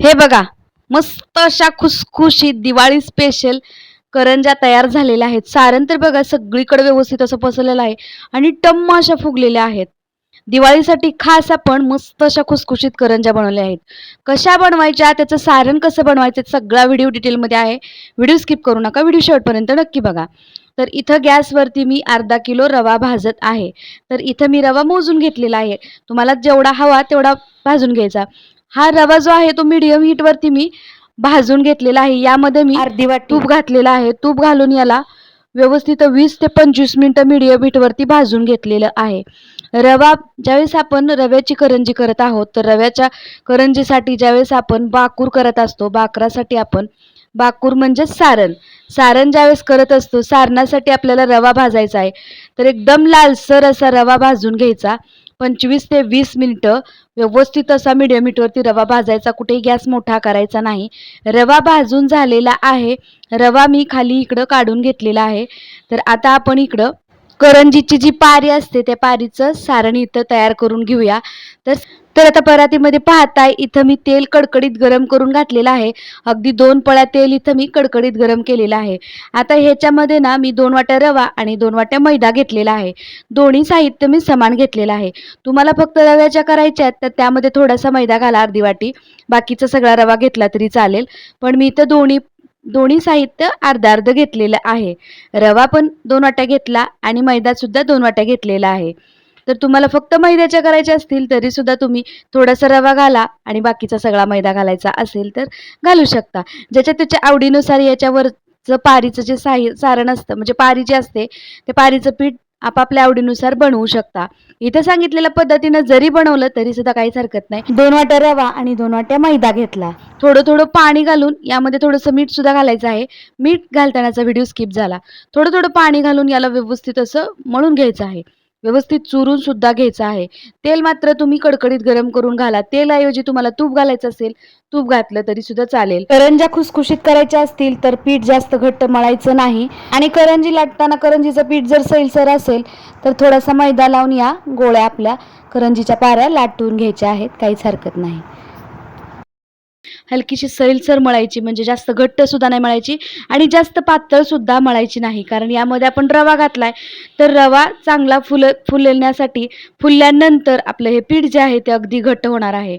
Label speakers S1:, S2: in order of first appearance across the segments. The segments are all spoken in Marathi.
S1: हे बघा मस्त अशा खुसखुशीत दिवाळी स्पेशल करंजा तयार झालेल्या आहेत. सारण तर बघा सगळीकडे व्यवस्थित असं पसरलेलं आहे आणि टम्म अशा फुगलेल्या आहेत. दिवाळीसाठी खास आपण मस्त अशा खुसखुशीत करंजा बनवल्या आहेत. कशा बनवायच्या त्याचं सारण कसं बनवायचं सगळा व्हिडिओ डिटेलमध्ये आहे. व्हिडिओ स्किप करू नका व्हिडिओ शेवटपर्यंत नक्की बघा. तर इथं गॅसवरती मी अर्धा किलो रवा भाजत आहे. तर इथं मी रवा मोजून घेतलेला आहे. तुम्हाला जेवढा हवा तेवढा भाजून घ्यायचा. हा रवा जो आहे तो मीडियम हीटवरती मी भाजून घेतलेला आहे. यामध्ये मी
S2: अर्धी वाटी.
S1: तूप घातलेलं आहे. तूप घालून याला व्यवस्थित वीस ते पंचवीस मिनिटं मीडियम हीटवरती भाजून घेतलेलं आहे. रवा ज्यावेळेस आपण रव्याची करंजी करत आहोत तर रव्याच्या करंजीसाठी ज्यावेळेस आपण बाकूर करत असतो बाकरासाठी आपण बाकूर म्हणजे सारण. सारण ज्यावेळेस करत असतो सारणासाठी आपल्याला रवा भाजायचा आहे. तर एकदम लालसर असा रवा भाजून घ्यायचा. पंचवीस ते वीस मिनिटं व्यवस्थित असा मिडियम हीटवरती रवा भाजायचा. कुठेही गॅस मोठा करायचा नाही. रवा भाजून झालेला आहे. रवा मी खाली इकडं काढून घेतलेला आहे. तर आता आपण इकडं करंजीची जी पारी असते त्या पारीचं सारण इथं तयार करून घेऊया. तर तर आता परातीमध्ये पाहताय इथं मी तेल कडकडीत गरम करून घातलेलं आहे. अगदी दोन पळ्या तेल इथं मी कडकडीत गरम केलेलं आहे. आता ह्याच्यामध्ये ना मी दोन वाट्या रवा आणि दोन वाट्या मैदा घेतलेला आहे. दोन्ही साहित्य मी समान घेतलेलं आहे. तुम्हाला फक्त रव्याच्या करायच्या आहेत तर त्यामध्ये थोडासा मैदा घाला अर्धी वाटी. बाकीचा सगळा रवा घेतला तरी चालेल. पण मी इथं दोन्ही दोन्ही साहित्य अर्धा अर्ध घेतलेलं आहे. रवा पण दोन वाट्या घेतला आणि मैदा सुद्धा दोन वाट्या घेतलेला आहे. तर तुम्हाला फक्त मैद्याच्या करायच्या असतील तरी सुद्धा तुम्ही थोडासा रवा घाला आणि बाकीचा सगळा मैदा घालायचा असेल तर घालू शकता. ज्याच्या त्याच्या आवडीनुसार याच्यावरचं पारीचं जे साहि सारण असतं म्हणजे पारी जे असते ते पारीचं पीठ आपापल्या आवडीनुसार बनवू शकता. इथं सांगितलेल्या पद्धतीनं जरी बनवलं तरी सुद्धा काहीच हरकत नाही.
S2: दोन वाट्या रवा आणि दोन वाट्या मैदा घेतला.
S1: थोडं थोडं पाणी घालून यामध्ये थोडंसं मीठ सुद्धा घालायचं आहे. मीठ घालतानाचा व्हिडिओ स्किप झाला. थोडं थोडं पाणी घालून याला व्यवस्थित असं मळून घ्यायचं आहे. व्यवस्थित चुरून सुद्धा घ्यायचं आहे. तेल मात्र तुम्ही कडकडीत गरम करून घाला. तेलाऐवजी तुम्हाला तूप घालायचं असेल तूप घातलं तरी सुद्धा चालेल.
S2: करंजा खुसखुशीत करायच्या असतील तर पीठ जास्त घट्ट मळायचं नाही. आणि करंजी लाटताना करंजीचं पीठ जर सैलसर असेल तर थोडासा मैदा लावून या गोळ्या आपल्या करंजीच्या पाऱ्या लाटून घ्यायच्या आहेत. काहीच हरकत नाही.
S1: हलकीशी सैलसर मळायची म्हणजे जास्त घट्ट सुद्धा नाही मळायची आणि जास्त पातळ सुद्धा मळायची नाही. कारण यामध्ये आपण रवा घातलाय तर रवा चांगला फुल फुलण्यासाठी फुलल्यानंतर आपलं हे पीठ जे आहे ते अगदी घट्ट होणार आहे.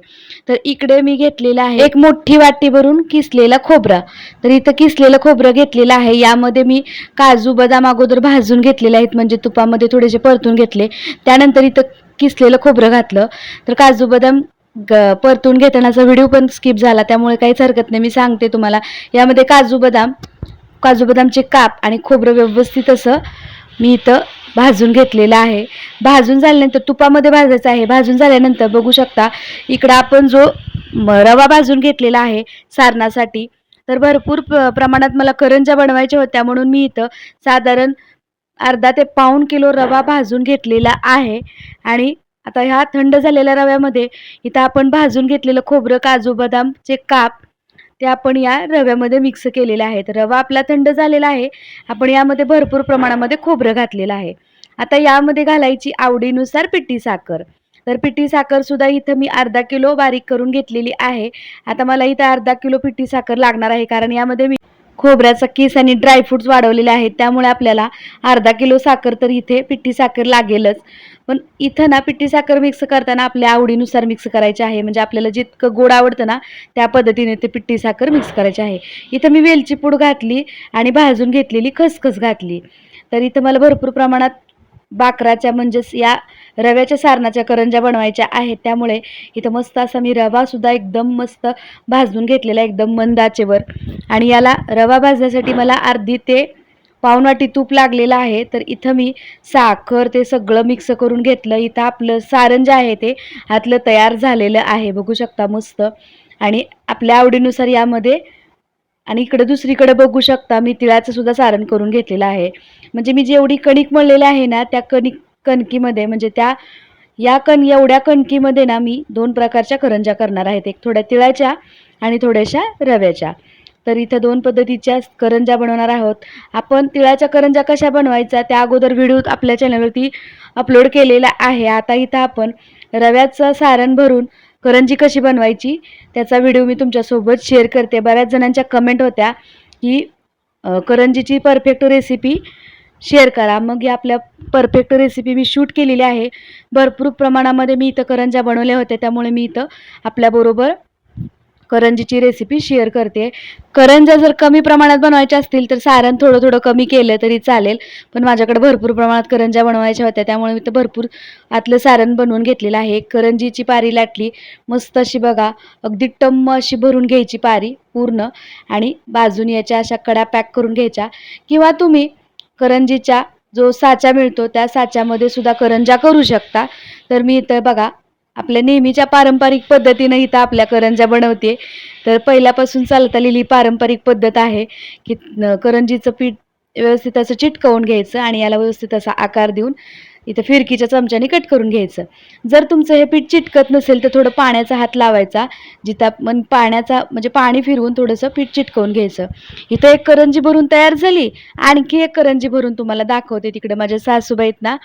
S1: तर इकडे मी घेतलेलं आहे एक मोठी वाटी भरून किसलेला खोबरं. तर इथं किसलेलं खोबरं घेतलेलं आहे. यामध्ये मी काजू बदाम अगोदर भाजून घेतलेले आहेत म्हणजे तुपामध्ये थोडेसे परतून घेतले. त्यानंतर इथं किसलेलं खोबरं घातलं. तर काजू बदाम ग परतून घेतानाचा व्हिडिओ पण स्किप झाला त्यामुळे काहीच हरकत नाही. मी सांगते तुम्हाला. यामध्ये काजू बदाम काजू बदामचे काप आणि खोबरं व्यवस्थित असं मी इथं भाजून घेतलेलं आहे. भाजून झाल्यानंतर तुपामध्ये भाजायचं आहे. भाजून झाल्यानंतर बघू शकता इकडं आपण जो रवा भाजून घेतलेला आहे सारणासाठी तर भरपूर प्रमाणात मला करंजा बनवायच्या होत्या म्हणून मी इथं साधारण अर्धा ते पाऊण किलो रवा भाजून घेतलेला आहे. आणि आता ह्या थंड झालेल्या रव्यामध्ये इथं आपण भाजून घेतलेलं खोबरं काजू बदामचे काप ते आपण या रव्यामध्ये मिक्स केलेले आहेत. रवा आपला थंड झालेला आहे. आपण यामध्ये भरपूर प्रमाणामध्ये खोबरं घातलेलं आहे. आता यामध्ये घालायची आवडीनुसार पिठी साखर. तर पिठी साखर सुद्धा इथं मी अर्धा किलो बारीक करून घेतलेली आहे. आता मला इथं अर्धा किलो पिठी साखर लागणार आहे कारण यामध्ये मी खोबऱ्याचा किस आणि ड्रायफ्रुट्स वाढवलेले आहेत. त्यामुळे आपल्याला अर्धा किलो साखर तर इथे पिठी साखर लागेलच. पण इथं ना पिठी साखर मिक्स करताना आपल्या आवडीनुसार मिक्स करायचे आहे. म्हणजे आपल्याला जितकं गोड आवडतं ना त्या पद्धतीने ते पिठी साखर मिक्स करायची आहे. इथं मी वेलची पूड घातली आणि भाजून घेतलेली खसखस घातली. तर इथं मला भरपूर प्रमाणात बाकराच्या म्हणजेच या रव्याच्या सारणाच्या करंज्या बनवायच्या आहेत. त्यामुळे इथं मस्त असा मी रवासुद्धा एकदम मस्त भाजून घेतलेला एकदम मंदाचेवर आणि याला रवा भाजण्यासाठी मला अर्धी ते पावनाटी तूप लागलेलं आहे. तर इथं मी साखर ते सगळं मिक्स करून घेतलं. इथं आपलं सारण जे आहे ते आतलं तयार झालेलं आहे. बघू शकता मस्त. आणि आपल्या आवडीनुसार यामध्ये आणि इकडे दुसरीकडे बघू शकता मी तिळाचं सुद्धा सारण करून घेतलेलं आहे. म्हणजे मी जेवढी कणिक मळलेली आहे ना त्या कणिक कणकीमध्ये म्हणजे त्या या कण एवढ्या कणकीमध्ये ना मी दोन प्रकारच्या करंज्या करणार आहेत. एक थोड्या तिळाच्या आणि थोड्याशा रव्याच्या. तर इथं दोन पद्धतीच्या करंज्या बनवणार आहोत. आपण तिळाच्या करंज्या कशा बनवायच्या त्या अगोदर व्हिडिओ आपल्या चॅनलवरती अपलोड केलेला आहे. आता इथं आपण रव्याचं सारण भरून करंजी कशी बनवायची त्याचा व्हिडिओ मी तुमच्यासोबत शेअर करते. बऱ्याच जणांच्या कमेंट होत्या की करंजीची परफेक्ट रेसिपी शेअर करा. मग या आपल्या परफेक्ट रेसिपी मी शूट केलेली आहे. भरपूर प्रमाणामध्ये मी इथं करंज्या बनवल्या होत्या त्यामुळे मी इथं आपल्याबरोबर करंजीची रेसिपी शेअर करते. करंज्या जर कमी प्रमाणात बनवायच्या असतील तर सारण थोडं थोडं कमी केलं तरी चालेल. पण माझ्याकडे भरपूर प्रमाणात करंज्या बनवायच्या होत्या त्यामुळे मी तर भरपूर आतलं सारण बनवून घेतलेलं आहे. करंजीची पारी लाटली मस्त अशी बघा अगदी टम्म अशी भरून घ्यायची पारी पूर्ण. आणि बाजून याच्या अशा कडा पॅक करून घ्यायच्या. किंवा तुम्ही करंजीच्या जो साचा मिळतो त्या साच्यामध्ये सुद्धा करंजा करू शकता. तर मी इथं बघा आपल्या नेहमीच्या पारंपरिक पद्धतीनं इथं आपल्या करंजा बनवते. तर पहिल्यापासून चालत आलेली पारंपरिक पद्धत आहे की करंजीचं पीठ व्यवस्थित असं चिटकवून घ्यायचं आणि याला व्यवस्थित असा आकार देऊन इथं फिरकीच्या चमच्याने कट करून घ्यायचं. जर तुमचं हे पीठ चिटकत नसेल तर थोडं पाण्याचा हात लावायचा जिथं आपण पाण्याचा म्हणजे पाणी फिरवून थोडंसं पीठ चिटकवून घ्यायचं. इथं एक करंजी भरून तयार झाली आणखी एक करंजी भरून तुम्हाला दाखवते. तिकडे माझ्या सासूबाईत ना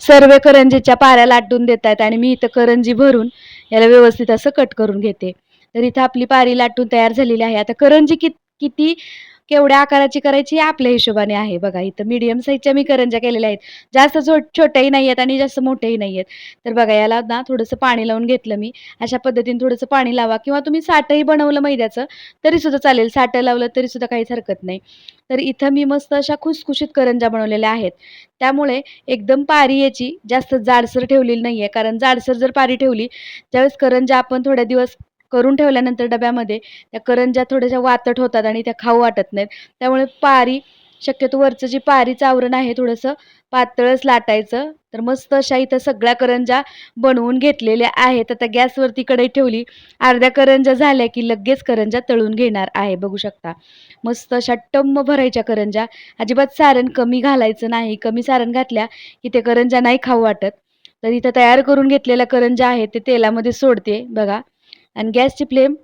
S1: सर्व करंजीच्या पाऱ्या लाटून देत आहेत आणि मी इथं करंजी भरून याला व्यवस्थित असं कट करून घेते. तर इथं आपली पारी लाटून तयार झालेली आहे. आता करंजी कित किती केवढ्या आकाराची करायची आपल्या हिशोबाने आहे. बघा इथं मीडियम साईजच्या मी करंज्या केलेल्या आहेत. जास्त छो छोट्याही नाही आहेत आणि जास्त मोठेही नाही आहेत. तर बघा याला ना थोडंसं पाणी लावून घेतलं मी. अशा पद्धतीने थोडंसं पाणी लावा किंवा तुम्ही साठंही बनवलं मैद्याचं तरीसुद्धा चालेल. साठं लावलं तरीसुद्धा काहीच हरकत नाही. तर इथं मी मस्त अशा खुसखुशीत करंज्या बनवलेल्या आहेत. त्यामुळे एकदम पारी याची जास्त जाडसर ठेवलेली नाही आहे कारण जाडसर जर पारी ठेवली त्यावेळेस करंज्या आपण थोड्या दिवस करून ठेवल्यानंतर डब्यामध्ये त्या करंज्या थोड्याशा वातट होतात आणि त्या खाऊ वाटत नाहीत. त्यामुळे पारी शक्यतो वरचं जे पारीचं आवरण आहे थोडंसं पातळच लाटायचं. तर मस्त अशा इथं सगळ्या करंज्या बनवून घेतलेल्या आहेत. आता गॅसवरती कढई ठेवली अर्ध्या करंज्या झाल्या की लगेच करंज्या तळून घेणार आहे. बघू शकता. मस्त अशा टम्म भरायच्या करंज्या. अजिबात सारण कमी घालायचं नाही. कमी सारण घातल्या की ते करंज्या नाही खाऊ वाटत. तर इथं तयार करून घेतलेल्या करंज्या आहेत ते तेलामध्ये सोडते. बघा. आणि गॅसची फ्लेम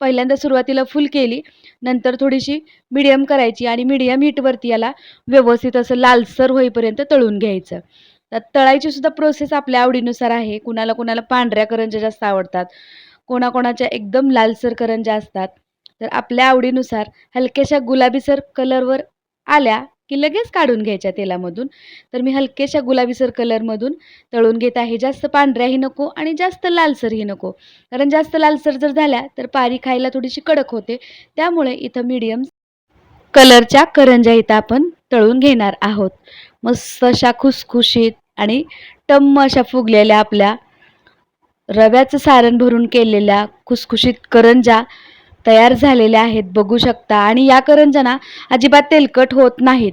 S1: पहिल्यांदा सुरुवातीला फुल केली. नंतर थोडीशी मिडियम करायची आणि मिडियम हीटवरती याला व्यवस्थित असं लालसर होईपर्यंत तळून घ्यायचं. तर तळायची सुद्धा प्रोसेस आपल्या आवडीनुसार आहे. कुणाला कुणाला पांढऱ्या करंज्या जास्त आवडतात. कोणाकोणाच्या एकदम लालसर करंज्या असतात. तर आपल्या आवडीनुसार हलक्याशा गुलाबीसर कलरवर आल्या की लगेच काढून घ्यायच्या तेलामधून. तर मी हलक्याशा गुलाबीसर कलरमधून तळून घेत आहे. जास्त पांढऱ्याही नको आणि जास्त लालसरही नको. कारण जास्त लालसर जर झाल्या तर पारी खायला थोडीशी कडक होते. त्यामुळे इथं मीडियम कलरच्या करंज्या इथं आपण तळून घेणार आहोत. मस्त अशा खुसखुशीत आणि टम्म अशा फुगलेल्या आपल्या रव्याचं सारण भरून केलेल्या खुसखुशीत करंजा तयार झालेल्या आहेत बघू शकता. आणि या करंजना अजिबात तेलकट होत नाहीत.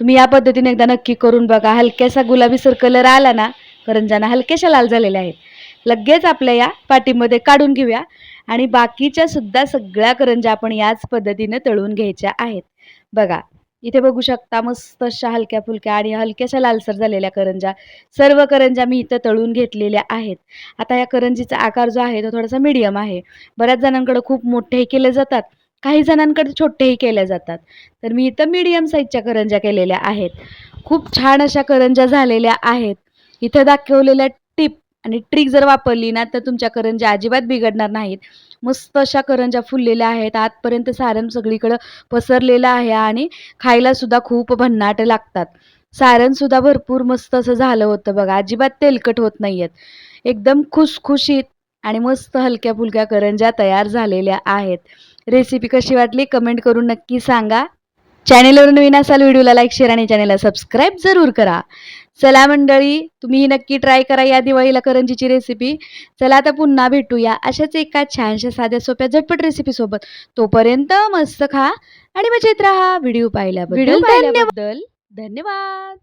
S1: तुम्ही या पद्धतीने एकदा नक्की करून बघा. हलक्यासा गुलाबीसर कलर आला ना करंजाना हलक्याशा लाल झालेल्या आहेत. लगेच आपल्या या पाटीमध्ये काढून घेऊया. आणि बाकीच्या सुद्धा सगळ्या करंजा आपण याच पद्धतीने तळून घ्यायच्या आहेत. बघा इथे बघू शकता मस्त अशा हलक्या फुलक्या आणि हलक्याशा लालसर झालेल्या करंजा. सर्व करंजा मी इथं तळून घेतलेल्या आहेत. आता या करंजीचा आकार जो आहे तो थोडासा मीडियम आहे. बऱ्याच जणांकडे खूप मोठेही केले जातात. काही जणांकडे छोटेही केल्या जातात. तर मी इथं मीडियम साईजच्या करंजा केलेल्या आहेत. खूप छान अशा करंजा झालेल्या आहेत. इथं दाखवलेल्या टिप आणि ट्रिक जर वापरली ना तर तुमच्या करंजा अजिबात बिघडणार नाहीत. मस्त अशा करंजा फुललेल्या आहेत. आतपर्यंत सारण सगळीकडं पसरलेलं आहे आणि खायला सुद्धा खूप भन्नाट लागतात. सारण सुद्धा भरपूर मस्त असं झालं होतं बघा. अजिबात तेलकट होत नाहीयेत. एकदम खुसखुशीत आणि मस्त हलक्या फुलक्या करंजा तयार झालेल्या आहेत. रेसिपी कशी वाटली कमेंट करून नक्की सांगा. चॅनेलवर नवीन असाल व्हिडिओला लाईक शेअर आणि चॅनेलला सबस्क्राईब जरूर करा. चला मंडळी तुम्ही नक्की ट्राय करा या दिवाळीला करंजीची रेसिपी चला आता पुन्हा भेटूया अशाच एका छानशा साध्या सोप्या झटपट रेसिपीसोबत तोपर्यंत मस्त खा आणि मजेत राहा. व्हिडिओ पाहिल्याबद्दल
S2: व्हिडिओ पाहिल्याबद्दल
S1: धन्यवाद धन्यवाद.